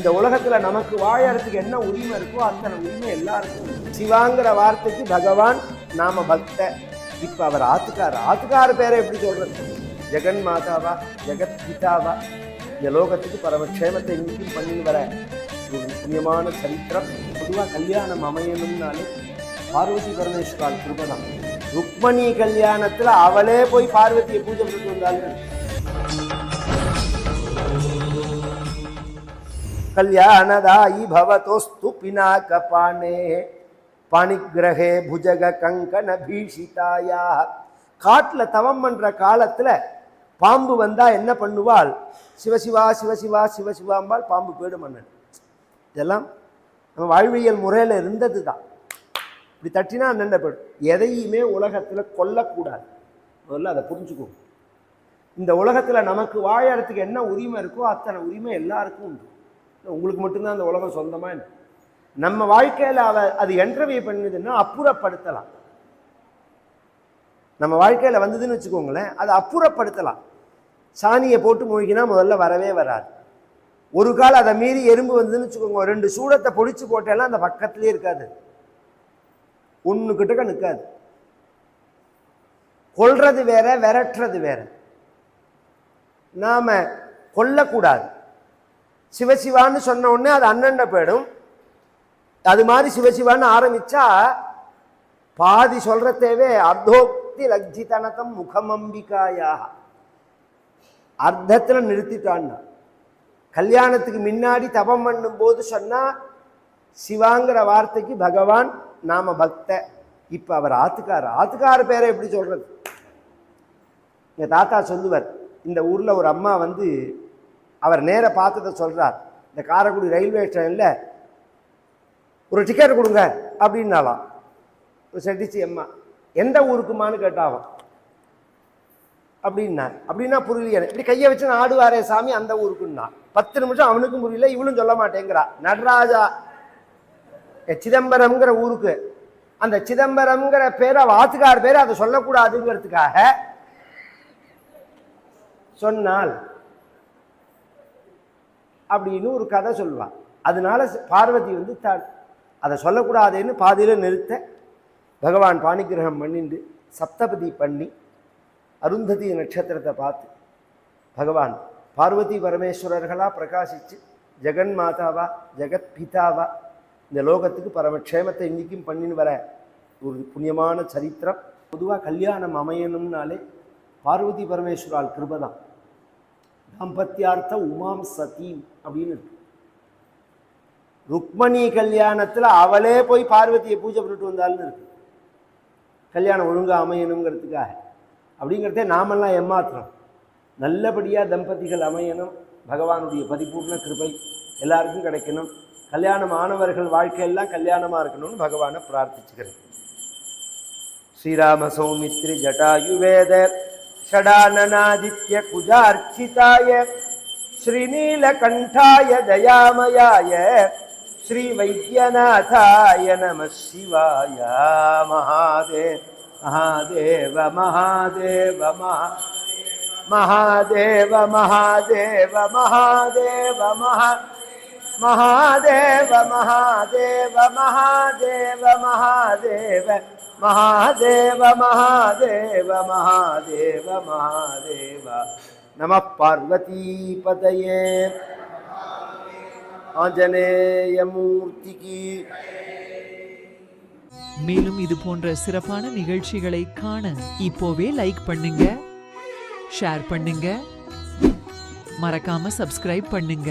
இந்த உலகத்துல நமக்கு வாழறதுக்கு என்ன உரிமை இருக்கோ அத்தனை உரிமை எல்லாருக்கும். சிவாங்கிற வார்த்தைக்கு பகவான் நாம பக்த. இப்ப அவர் ஆத்துக்கார். ஆத்துக்கார பேரை எப்படி சொல்றது? ஜெகன் மாதாவா ஜெகத் பிதாவா? இந்த லோகத்துக்கு பரமக்ஷேமத்தை இன்னைக்கும் பண்ணி வர ஒரு முக்கியமான சரித்திரம். பொதுவாக கல்யாணம் அமையணும்னாலே பார்வதி பரமேஸ்வரால் கிருபதான் ருக்மணி கல்யாணத்துல அவளே போய் பார்வதியை பூஜை பண்ணிட்டு வந்தாள் கல்யாணதாயி பவதோஸ்து பினாகபாணே பணிகிரகே புஜக கங்கண பீஷிதாயா காட்டில் தவம் பண்ணுற காலத்தில் பாம்பு வந்தால் என்ன பண்ணுவாள்? சிவசிவா சிவசிவா சிவசிவாம்பால் பாம்பு போயிடும் மன்னன். இதெல்லாம் நம்ம வாழ்வியல் முறையில் இருந்தது தான் இப்படி தட்டினா என்ன போயிடும் எதையுமே உலகத்தில் கொல்லக்கூடாது. முதல்ல அதை புரிஞ்சுக்கோங்க இந்த உலகத்தில் நமக்கு வாழறதுக்கு என்ன உரிமை இருக்கோ அத்தனை உரிமை எல்லாருக்கும் உண்டு. உங்களுக்கு மட்டும்தான் அந்த உலகம் சொந்தமாக நம்ம வாழ்க்கையில அவ அது என்டர்வியூ பண்ணுதுன்னா அப்புறப்படுத்தலாம். நம்ம வாழ்க்கையில வந்ததுன்னு வச்சுக்கோங்களேன் அதை அப்புறப்படுத்தலாம். சாணியை போட்டு மூழ்கினா முதல்ல வரவே வராது. ஒரு கால் அதை மீறி எறும்பு வந்ததுன்னு வச்சுக்கோங்க ரெண்டு சூடத்தை பொடிச்சு போட்டேலாம் அந்த பக்கத்துலேயே இருக்காது. ஒன்று கிட்டக்க நிற்காது கொல்றது வேற விரட்டுறது வேற. நாம கொல்லக்கூடாது. சிவசிவான்னு சொன்ன உடனே அது அண்ணண்ட போயிடும். அது மாதிரி சிவசிவான்னு ஆரம்பிச்சா பாதி சொல்றதேவே அர்த்தோக்தி லக்ஜிதனதம் முகமம்பிகாயா. அர்த்தத்தில் நிறுத்திட்டான்னா. கல்யாணத்துக்கு முன்னாடி தபம் பண்ணும்போது சொன்னா சிவாங்கிற வார்த்தைக்கு பகவான் நாம பக்த. இப்ப அவர் ஆத்துக்கார். ஆத்துக்கார பேரை எப்படி சொல்றது? எங்க தாத்தா சொல்லுவார் இந்த ஊர்ல ஒரு அம்மா வந்து அவர் நேர பார்த்ததை சொல்கிறார் இந்த காரைக்குடி ரயில்வே ஸ்டேஷனில் ஒரு டிக்கெட் கொடுங்க அப்படின்னாலாம். ஒரு செட்டிச்சு அம்மா எந்த ஊருக்குமான்னு கேட்டாவும் அப்படின்னா அப்படின்னா புரியலையே இப்படி கையை வச்சு நான் ஆடுவாரே சாமி அந்த ஊருக்குன்னா. பத்து நிமிஷம் அவனுக்கும் புரியல இவளும் சொல்ல மாட்டேங்கிறா. நடராஜா சிதம்பரம்ங்கிற ஊருக்கு அந்த சிதம்பரம்ங்கிற பேரை அவ பேர் அதை சொல்லக்கூடாதுங்கிறதுக்காக சொன்னால் அப்படின்னு ஒரு கதை சொல்லுவாள் அதனால பார்வதி வந்து தான் அதை சொல்லக்கூடாதுன்னு பாதியில் நிறுத்த பகவான் பாணிகிரகம் பண்ணிண்டு சப்தபதி பண்ணி அருந்ததி நட்சத்திரத்தை பார்த்து பகவான் பார்வதி பரமேஸ்வரர்களாக பிரகாசித்து ஜெகன் மாதாவா ஜெகத் பிதாவா இந்த லோகத்துக்கு பரமக்ஷேமத்தை இன்றைக்கும் பண்ணின்னு வர ஒரு புண்ணியமான சரித்திரம். பொதுவாக கல்யாணம் அமையணும்னாலே பார்வதி பரமேஸ்வரால் கிருபதான் அம்பத்தியார்த்த உமாம் சதீம் அப்படின்னு இருக்கு. ருக்மணி கல்யாணத்தில் அவளே போய் பார்வதியை பூஜை பண்ணிட்டு வந்தாள்னு இருக்கு. கல்யாணம் ஒழுங்காக அமையணுங்கிறதுக்காக. அப்படிங்கிறதே நாமெல்லாம் ஏமாத்துறோம். நல்லபடியாக தம்பதிகள் அமையணும். பகவானுடைய பரிபூர்ண கிருபை எல்லாருக்கும் கிடைக்கணும். கல்யாணம் ஆனவர்கள் வாழ்க்கையெல்லாம் கல்யாணமாக இருக்கணும்னு பகவானை பிரார்த்திச்சுக்கிறேன் ஸ்ரீராம சௌமித்ரி ஜட்டாயுவேத षडाननादित्य षडाननादित्यकुजार्चिताय, श्रीनीलकण्ठाय दयामयाय, श्रीवैद्यनाथाय नमः शिवाय। महादेव महादेव महादेव महादेव महादेव महादेव महादेव, महा மகாதேவ மகாதேவ மகாதேவ மகாதேவ மகாதேவ மகாதேவ மகாதேவ மகாதேவ. நம பார்வதீபதயே. ஆஞ்சநேயமூர்த்திக்கு மேலும் இது போன்ற சிறப்பான நிகழ்ச்சிகளை காண இப்போவே லைக் பண்ணுங்க ஷேர் பண்ணுங்க மறக்காம சப்ஸ்கிரைப் பண்ணுங்க.